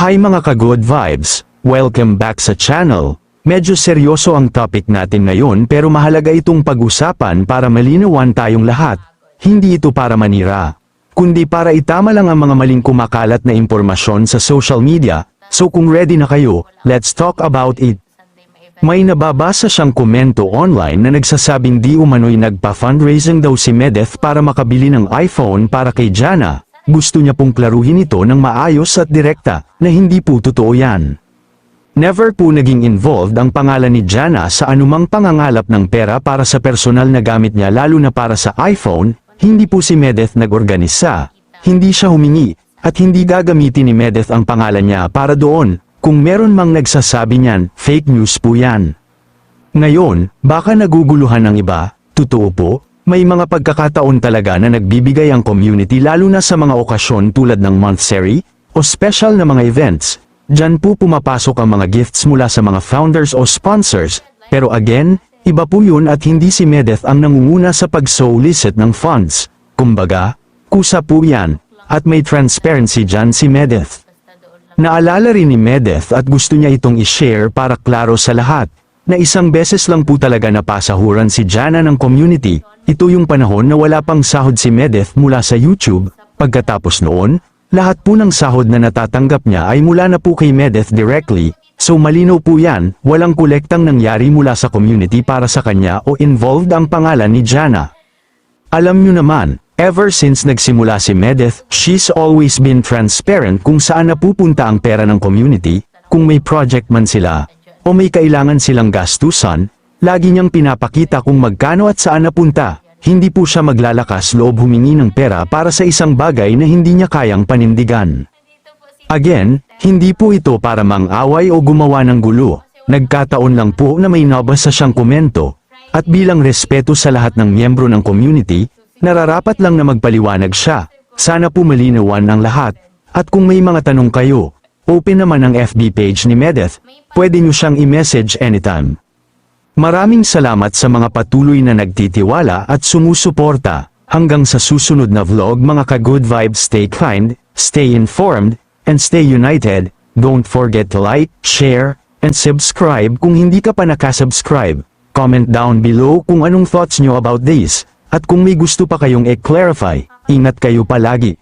Hi mga ka-good vibes! Welcome back sa channel. Medyo seryoso ang topic natin ngayon pero mahalaga itong pag-usapan para malinawan tayong lahat. Hindi ito para manira. Kundi para itama lang ang mga maling kumakalat na impormasyon sa social media. So kung ready na kayo, let's talk about it. May nababasa siyang komento online na nagsasabing di umano'y nagpa-fundraising daw si Medeth para makabili ng iPhone para kay Jana. Gusto niya pong klaruhin ito ng maayos at direkta, na hindi po totoo yan. Never po naging involved ang pangalan ni Jana sa anumang pangangalap ng pera para sa personal na gamit niya lalo na para sa iPhone, hindi po si Medeth nag-organisa, hindi siya humingi, at hindi gagamitin ni Medeth ang pangalan niya para doon, kung meron mang nagsasabi niyan, fake news po yan. Ngayon, baka naguguluhan ng iba, totoo po, may mga pagkakataon talaga na nagbibigay ang community lalo na sa mga okasyon tulad ng monthsary, o special na mga events. Diyan po pumapasok ang mga gifts mula sa mga founders o sponsors, pero again, iba po yun at hindi si Medeth ang nangunguna sa pag-solicit ng funds. Kumbaga, kusa po yan, at may transparency dyan si Medeth. Naalala rin ni Medeth at gusto niya itong i-share para klaro sa lahat, na isang beses lang po talaga napasahuran si Jana ng community, ito yung panahon na wala pang sahod si Medeth mula sa YouTube, pagkatapos noon, lahat po ng sahod na natatanggap niya ay mula na po kay Medeth directly, so malinaw po yan, walang kolektang nangyari mula sa community para sa kanya o involved ang pangalan ni Jana. Alam nyo naman, ever since nagsimula si Medeth, she's always been transparent kung saan napupunta ang pera ng community, kung may project man sila, o may kailangan silang gastusan, lagi niyang pinapakita kung magkano at saan napunta. Hindi po siya maglalakas loob humingi ng pera para sa isang bagay na hindi niya kayang panindigan. Again, hindi po ito para mang-away o gumawa ng gulo. Nagkataon lang po na may nabasa siyang komento, at bilang respeto sa lahat ng miyembro ng community, nararapat lang na magpaliwanag siya. Sana po malinawan ng lahat. At kung may mga tanong kayo, open naman ang FB page ni Medeth, pwede nyo siyang i-message anytime. Maraming salamat sa mga patuloy na nagtitiwala at sumusuporta. Hanggang sa susunod na vlog mga ka-good vibes stay kind, stay informed, and stay united. Don't forget to like, share, and subscribe kung hindi ka pa nakasubscribe. Comment down below kung anong thoughts nyo about this. At kung may gusto pa kayong e-clarify, ingat kayo palagi.